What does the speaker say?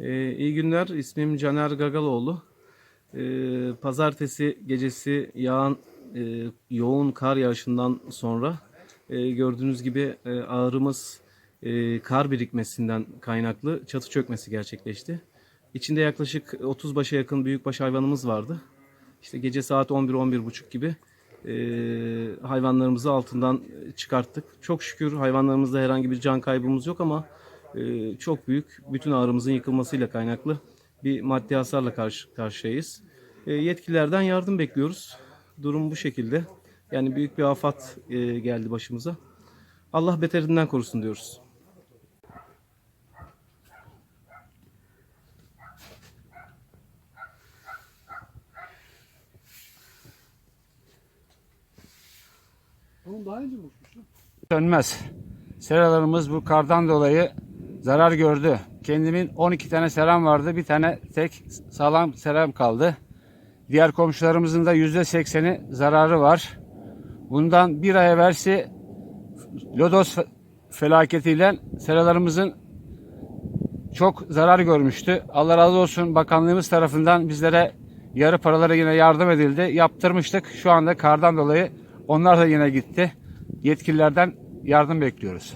Ee, iyi günler. İsmim Caner Gagaloğlu. Ee, pazartesi gecesi yağan e, yoğun kar yağışından sonra e, gördüğünüz gibi e, ağrımız e, kar birikmesinden kaynaklı çatı çökmesi gerçekleşti. İçinde yaklaşık 30 başa yakın büyükbaş hayvanımız vardı. İşte gece saat 11-11.30 gibi e, hayvanlarımızı altından çıkarttık. Çok şükür hayvanlarımızda herhangi bir can kaybımız yok ama e, çok büyük bütün ağrımızın yıkılmasıyla kaynaklı bir maddi hasarla karşı karşıyayız. E, yetkililerden yardım bekliyoruz. Durum bu şekilde. Yani büyük bir afat e, geldi başımıza. Allah beterinden korusun diyoruz. Onun daha önce mi uçmuştu? Sönmez. Seralarımız bu kardan dolayı zarar gördü. Kendimin 12 tane seram vardı. Bir tane tek sağlam seram kaldı. Diğer komşularımızın da %80'i zararı var. Bundan bir ay evvelsi Lodos fe- felaketiyle seralarımızın çok zarar görmüştü. Allah razı olsun bakanlığımız tarafından bizlere yarı paralara yine yardım edildi. Yaptırmıştık. Şu anda kardan dolayı onlar da yine gitti. Yetkililerden yardım bekliyoruz.